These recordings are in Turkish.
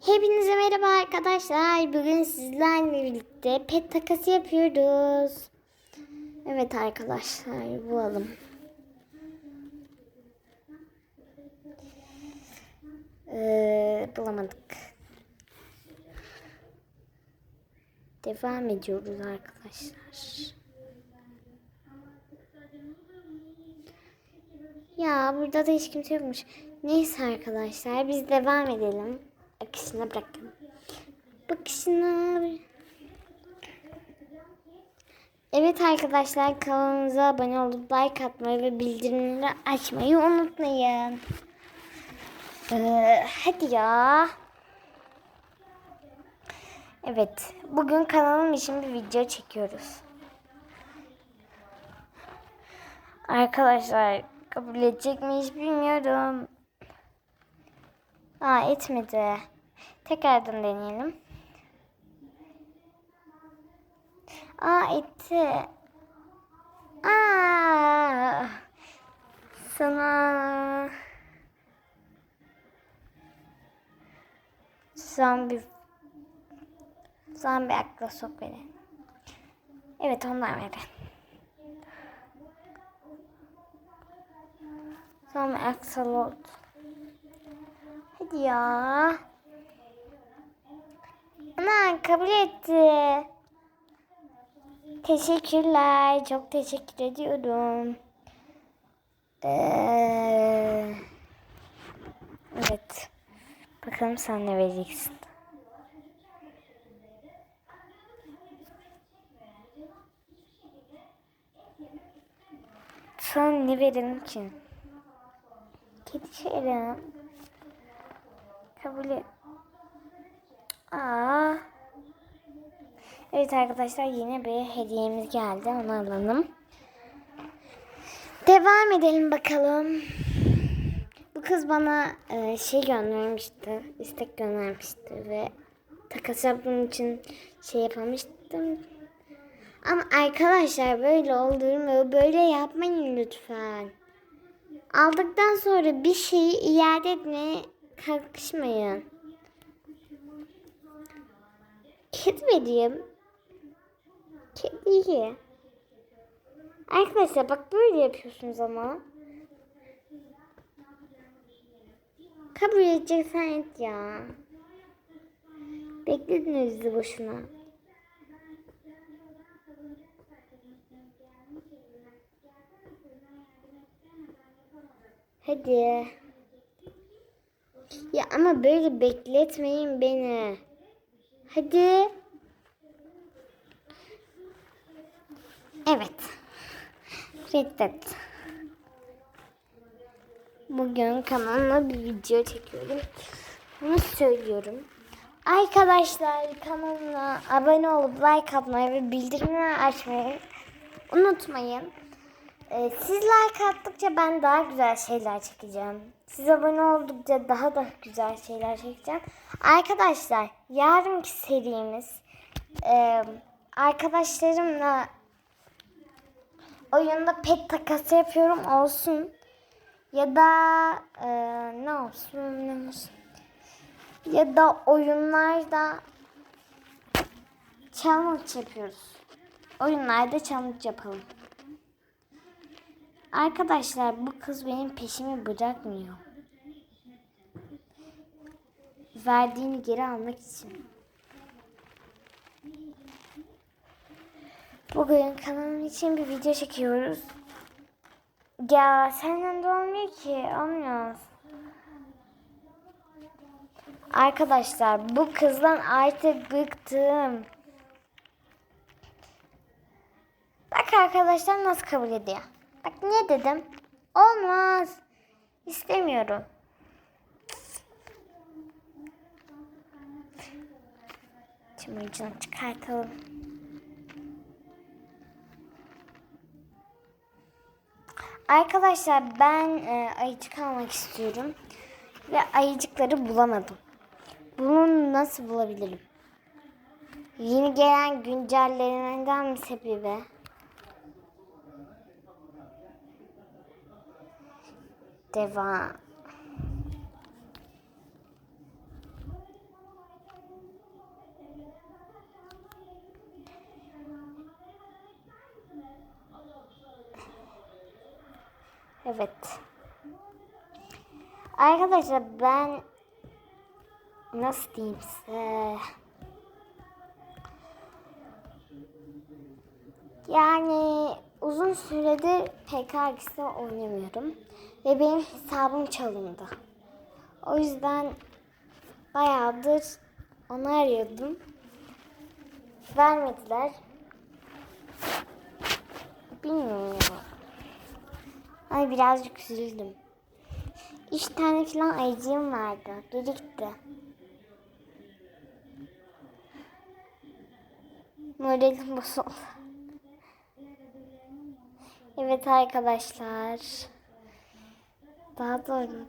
Hepinize merhaba arkadaşlar. Bugün sizlerle birlikte pet takası yapıyoruz. Evet arkadaşlar bulalım. Ee, bulamadık. Devam ediyoruz arkadaşlar. Ya burada da hiç kimse yokmuş. Neyse arkadaşlar biz devam edelim. Akışına bırakın. Bakışına. Evet arkadaşlar kanalımıza abone olup like atmayı ve bildirimleri açmayı unutmayın. Ee, hadi ya. Evet bugün kanalım için bir video çekiyoruz. Arkadaşlar kabul edecek mi hiç bilmiyorum. Aa etmedi. Tekrardan deneyelim. Aa etti. Aa sana son bir akla sok verin. Evet ondan verin. Son bir aksalot. Ya. Ana kabul etti. Teşekkürler. Çok teşekkür ediyorum. Ee, evet. Bakalım sen ne vereceksin. Sana ne verelim ki? Kedi şerim. Kabul et. Aa. Evet arkadaşlar yine bir hediyemiz geldi. Onu alalım. Devam edelim bakalım. Bu kız bana e, şey göndermişti. istek göndermişti ve takas yaptığım için şey yapamıştım. Ama arkadaşlar böyle olduğunu böyle yapmayın lütfen. Aldıktan sonra bir şeyi iade etmeye kalkışmayın. Kedi vereyim. Kediyi. Arkadaşlar bak böyle yapıyorsunuz ama. Kabul edeceksen et ya. Beklediniz bizi boşuna. Hadi. Ama böyle bekletmeyin beni. Hadi. Evet. Reddet. Bugün kanalıma bir video çekiyorum. Bunu söylüyorum. Arkadaşlar kanalıma abone olup like atmayı ve bildirimleri açmayı unutmayın. Ee, siz like attıkça ben daha güzel şeyler çekeceğim. Siz abone oldukça daha da güzel şeyler çekeceğim. Arkadaşlar yarınki serimiz e, arkadaşlarımla oyunda pet takası yapıyorum olsun. Ya da e, ne olsun ne olsun. Ya da oyunlarda challenge yapıyoruz. Oyunlarda challenge yapalım. Arkadaşlar bu kız benim peşimi bırakmıyor. Verdiğini geri almak için. Bugün kanalım için bir video çekiyoruz. Ya senden de olmuyor ki. Olmuyor. Arkadaşlar bu kızdan artık bıktım. Bak arkadaşlar nasıl kabul ediyor. Bak ne dedim? Olmaz. İstemiyorum. Ucunu çıkartalım. Arkadaşlar ben e, ayıcık almak istiyorum. Ve ayıcıkları bulamadım. Bunu nasıl bulabilirim? Yeni gelen güncellerinden mi sebebi? devam. Evet. Arkadaşlar ben nasıl diyeyim size? Yani uzun süredir PKX'de oynamıyorum. Ve benim hesabım çalındı. O yüzden bayağıdır onu arıyordum. Vermediler. Bilmiyorum ya. Birazcık üzüldüm. Üç tane falan ayıcığım vardı. Geri gitti. Moralim bozuldu. Evet arkadaşlar. Daha doğru.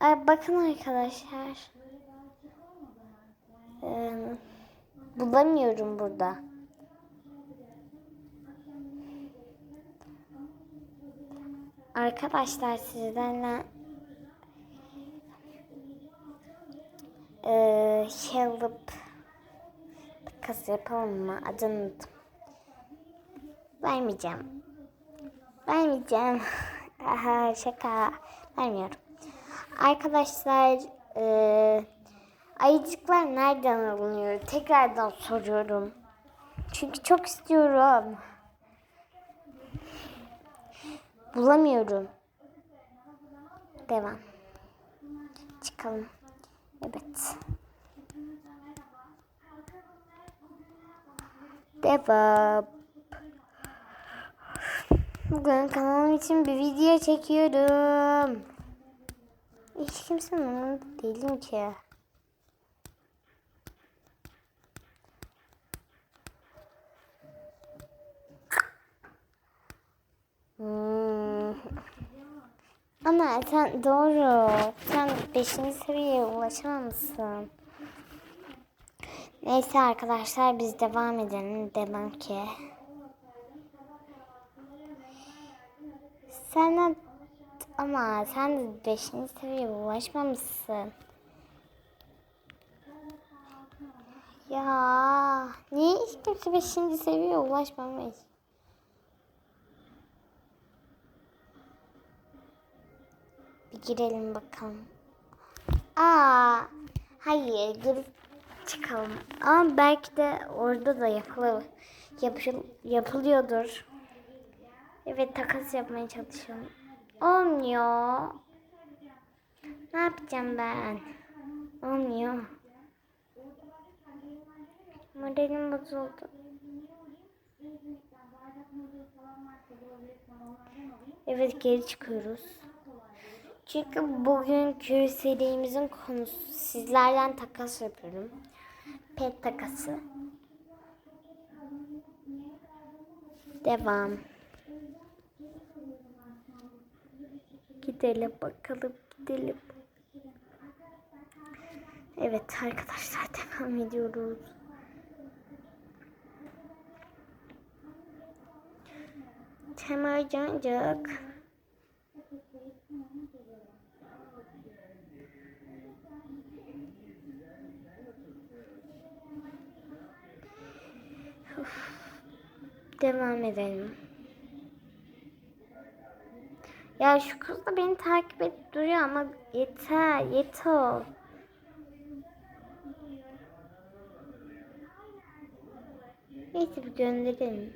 Ay, bakın arkadaşlar. Ee, bulamıyorum burada. Arkadaşlar sizlerle ee, şey alıp takas yapalım mı? Adını. Vermeyeceğim. Vermeyeceğim. Aha, şaka. Vermiyorum. Arkadaşlar ee, ayıcıklar nereden alınıyor? Tekrardan soruyorum. Çünkü çok istiyorum. Bulamıyorum. Devam. Çıkalım. Evet. Devam. Bugün kanalım için bir video çekiyorum. Hiç kimsenin umurunda değilim ki. Hmm. Ama sen doğru. Sen 5. seviyeye ulaşamamışsın. Neyse arkadaşlar biz devam edelim. Demem ki. Sen de, ama sen de 5. seviyeye ulaşmamışsın. Ya niye hiç kimse 5. seviyeye ulaşmamış? Bir girelim bakalım. Aa, hayır girip çıkalım. Ama belki de orada da yapılır, yapıl, yapılıyordur. Evet takas yapmaya çalışıyorum. Olmuyor. Ne yapacağım ben? Olmuyor. Modelim bozuldu. Evet geri çıkıyoruz. Çünkü bugünkü serimizin konusu sizlerden takas yapıyorum. Pet takası. Devam. Gidelim bakalım gidelim. Evet arkadaşlar devam ediyoruz. Temel Cancık. Uf. Devam edelim. Ya şu kız da beni takip edip duruyor ama yeter, yeter. Neyse bir gönderelim.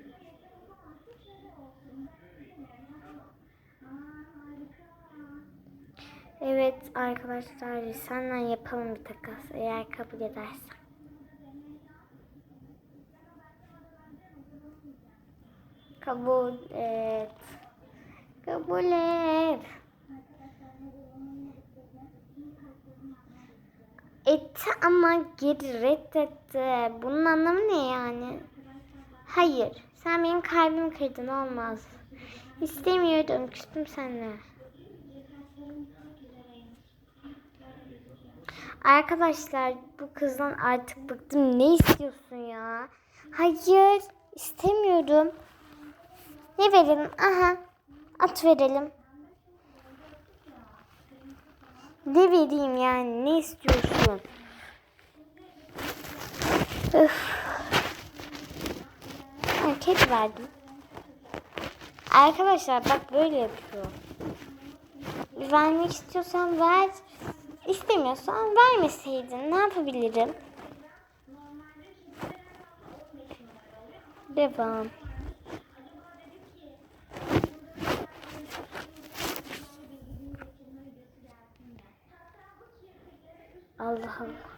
Evet arkadaşlar senden yapalım bir takas eğer kabul edersen. Kabul et. Kabul et. Etti ama geri reddetti. Bunun anlamı ne yani? Hayır. Sen benim kalbimi kırdın olmaz. İstemiyordum. Küstüm seninle. Arkadaşlar bu kızdan artık bıktım. Ne istiyorsun ya? Hayır. istemiyorum. Ne verelim? Aha. At verelim. Ne vereyim yani? Ne istiyorsun? Öf. Kedi verdim. Arkadaşlar bak böyle yapıyor. Vermek istiyorsan ver. İstemiyorsan vermeseydin. Ne yapabilirim? Devam. Allah Allah.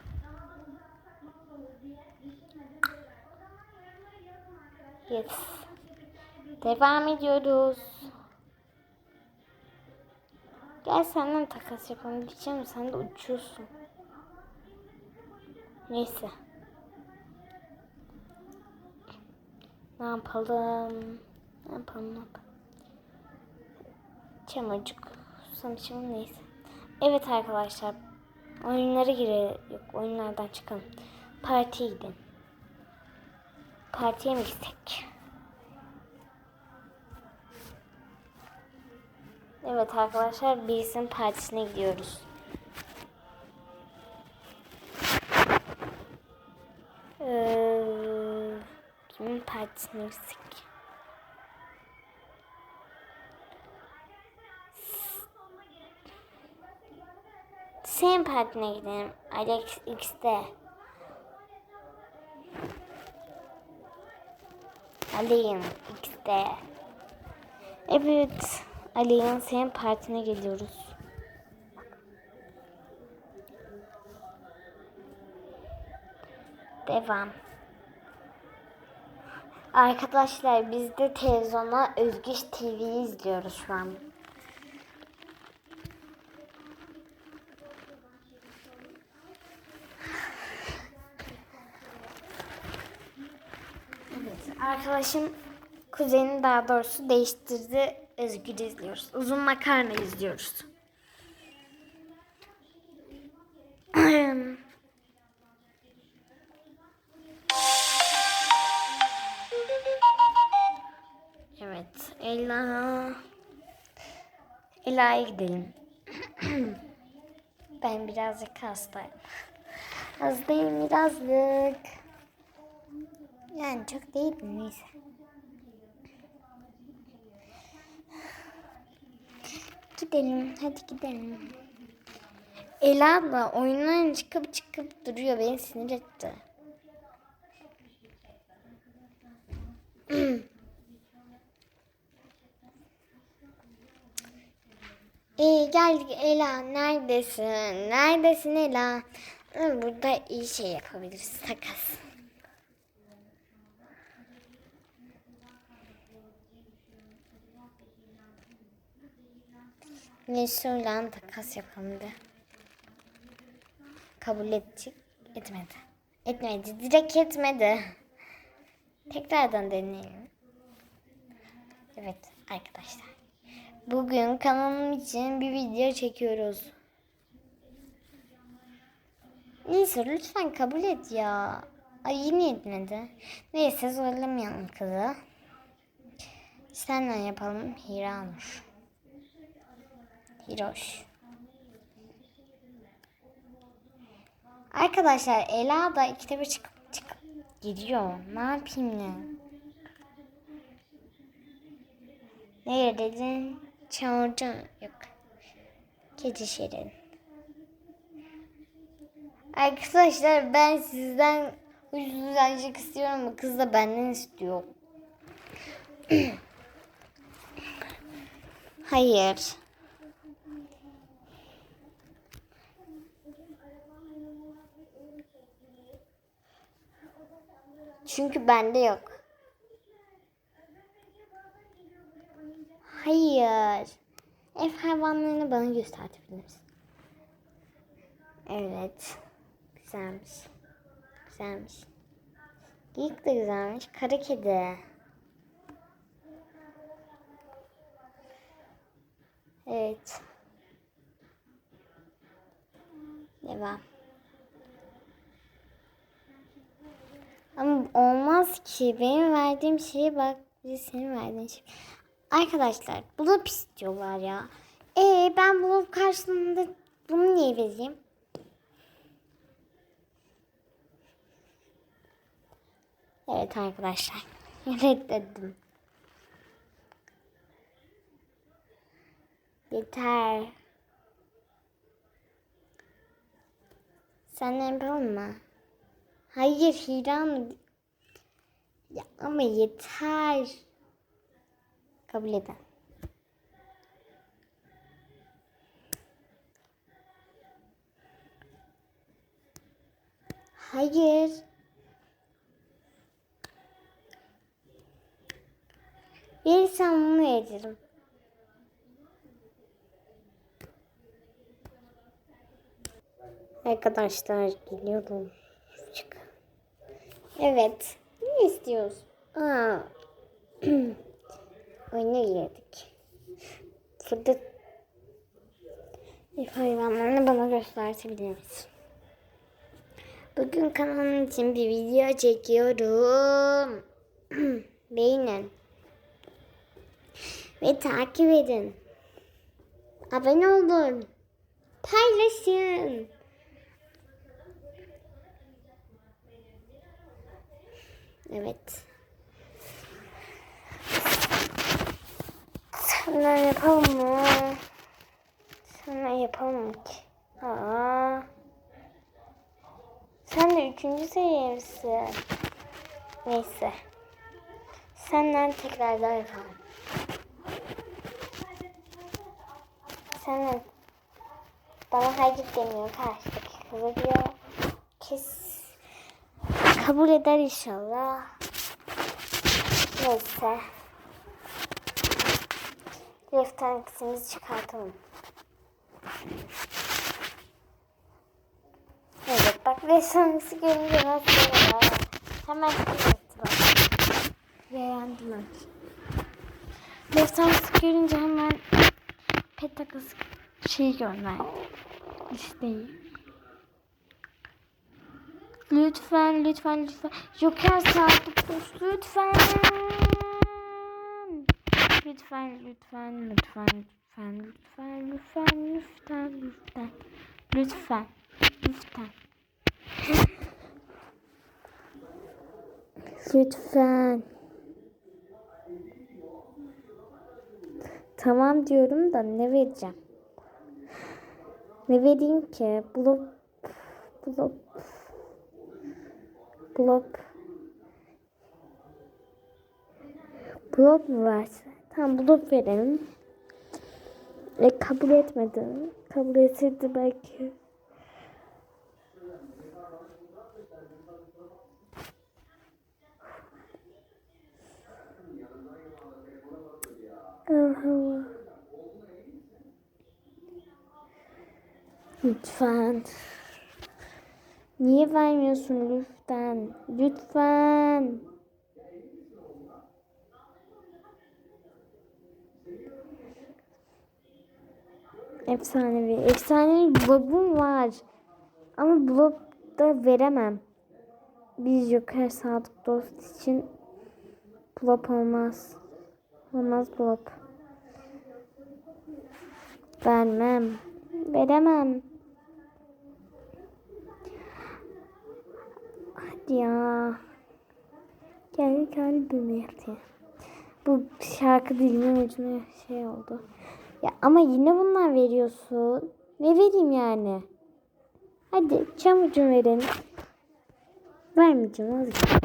Yes. Devam ediyoruz. Gel senden takas yapalım diyeceğim. Sen de uçuyorsun. Neyse. Ne yapalım? Ne yapalım? Ne yapalım? Çamacık. Susamışım neyse. Evet arkadaşlar. Oyunlara girelim. Yok oyunlardan çıkalım. Partiye gidelim. Partiye mi gitsek? Evet arkadaşlar birisinin partisine gidiyoruz. Ee, kimin partisine gitsek? Senin partine gidelim. Alex X'de. Aleyhim X'de. Evet. Aleyhim senin partine geliyoruz. Devam. Arkadaşlar biz de televizyonda Özgüç TV'yi izliyoruz şu an. Arkadaşım kuzeni daha doğrusu değiştirdi. Özgür izliyoruz. Uzun makarna izliyoruz. evet, Ela. Ela'ya gidelim. ben birazcık hastayım. Hastayım birazcık. Yani çok değil mi? Neyse. Gidelim. Hadi gidelim. Ela da oyundan çıkıp çıkıp duruyor. Beni sinir etti. İyi geldik Ela. Neredesin? Neredesin Ela? Burada iyi şey yapabiliriz. Takas. Neşir'le takas yapalım de. Kabul edecek. Etmedi. Etmedi. Direkt etmedi. Tekrardan deneyelim. Evet arkadaşlar. Bugün kanalım için bir video çekiyoruz. Neyse lütfen kabul et ya. Ay yine etmedi. Neyse zorlamayalım kızı. Senden yapalım Hiranur. Hiroş. Arkadaşlar Ela da ikide çıkıp çıkıp gidiyor. Ne yapayım ne? Ne dedin? Çağıracağım. Yok. Keçi şirin. Arkadaşlar ben sizden ucuzlaşık istiyorum ama kız da benden istiyor. Hayır. Çünkü bende yok. Hayır. Ev hayvanlarını bana gösterebilir misin? Evet. Güzelmiş. Güzelmiş. Geyik de güzelmiş. Kara kedi. Evet. Devam. Ama olmaz ki. Benim verdiğim şeye bak. Bir senin verdiğin şey. Arkadaşlar bulup istiyorlar ya. E ben bulup karşılığında bunu niye vereyim? Evet arkadaşlar. Reddettim. Yeter. Sen ne yapalım mı? Hayır Hira? Ya ama yeter. Kabul eden. Hayır. Verirsen bunu yedirim. Arkadaşlar geliyorum. Evet. Ne istiyorsun? Aa. Oyuna girdik. Fırdı ev hayvanlarını bana göstertebilir misin? Bugün kanalım için bir video çekiyorum. Beğenin. Ve takip edin. Abone olun. Paylaşın. Evet. Sana yapalım mı? Sana yapalım ki. Aa. Sen de üçüncü seviyemisin. Neyse. Senden tekrar daha yapalım. Senden bana hayır demiyor karşıdaki kızı diyor. Kes. Kabul eder inşallah. Neyse. Defter kısmımızı çıkartalım. Evet bak resmimizi görünce nasıl. Hemen çıkarttı bak. Beğendim ben. Defterimizi görünce hemen pet takası şeyi gönderdi. İsteği. Lütfen, lütfen, lütfen. Joker sabit dost, lütfen. Lütfen, lütfen, lütfen, lütfen, lütfen, lütfen, lütfen, lütfen. Lütfen, lütfen. Lütfen. Tamam diyorum da ne vereceğim? Ne vereyim ki? Blok, blok, blok. Blok mu verse? Tamam blok verelim. E, kabul etmedi. Kabul etseydi belki. Lütfen. Niye vermiyorsun? Lütfen. Efsanevi. Efsanevi blobum var. Ama blob da veremem. Bir Joker sadık dost için blob olmaz. Olmaz blob. Vermem. Veremem. Hadi ya. Gel kalbime yatı. Bu şarkı dilimin ucuna şey oldu. Ya ama yine bunlar veriyorsun. Ne vereyim yani? Hadi çamucu verin. Vermeyeceğim vazgeçtim.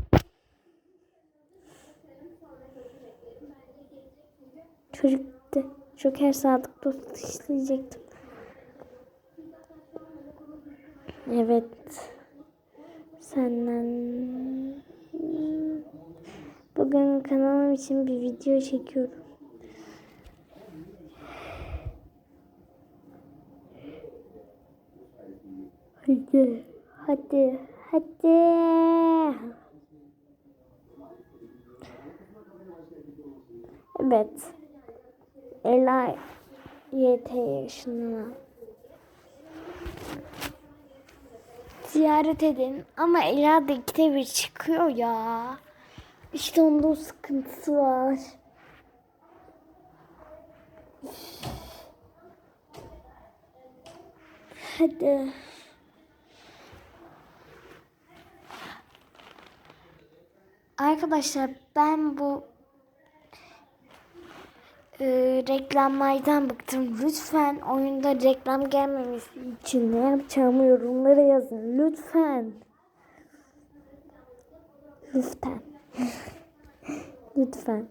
Çocuktu. Joker sadık dost işleyecektim. Evet. Senden bugün kanalım için bir video çekiyorum. Hadi. Hadi. Hadi. Evet. Ela YT yaşına ziyaret edin. Ama Ela da ikide bir çıkıyor ya. İşte onda o sıkıntısı var. Hadi. Arkadaşlar ben bu e, reklamlardan bıktım. Lütfen oyunda reklam gelmemesi için ne yapacağımı yorumlara yazın. Lütfen. Lütfen. Lütfen.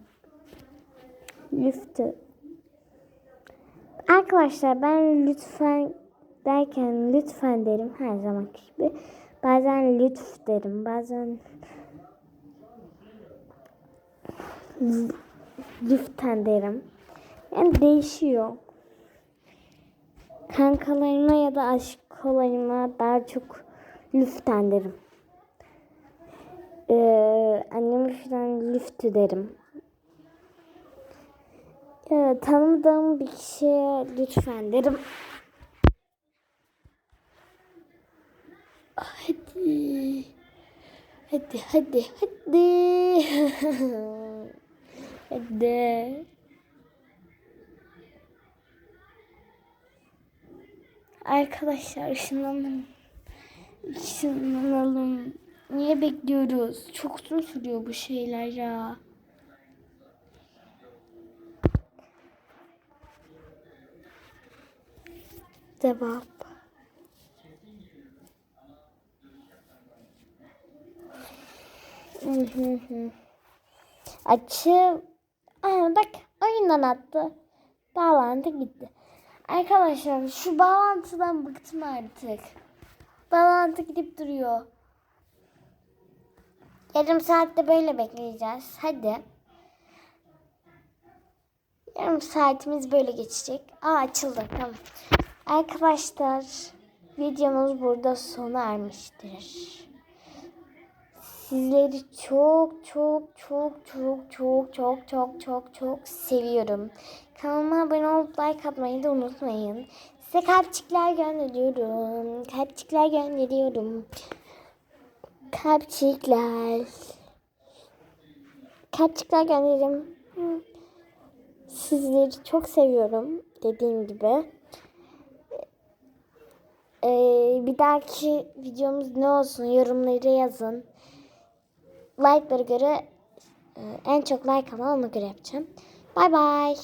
Lütfen. Arkadaşlar ben lütfen derken lütfen derim her zamanki gibi. Bazen lütf derim. Bazen lütfen derim. Yani değişiyor. Kankalarıma ya da aşkolarıma daha çok lütfen derim. Ee, anneme falan lüftü derim. Ya, tanımadığım bir kişiye lütfen derim. Hadi. Hadi hadi hadi. hadi. Arkadaşlar ışınlanalım. Işınlanalım. Niye bekliyoruz? Çok uzun sürüyor bu şeyler ya. Hı. Açı. Aa, bak oyundan attı. Bağlantı gitti. Arkadaşlar şu bağlantıdan bıktım artık. Bağlantı gidip duruyor. Yarım saatte böyle bekleyeceğiz. Hadi. Yarım saatimiz böyle geçecek. Aa açıldı. Tamam. Arkadaşlar videomuz burada sona ermiştir. Sizleri çok çok çok çok çok çok çok çok çok seviyorum. Kanalıma abone olup like atmayı da unutmayın. Size kalpçikler gönderiyorum. Kalpçikler gönderiyorum. Kalpçikler. Kalpçikler gönderirim. Sizleri çok seviyorum. Dediğim gibi. Ee, bir dahaki videomuz ne olsun yorumlara yazın. Like'lara göre e, en çok like alan ona göre yapacağım. Bay bay.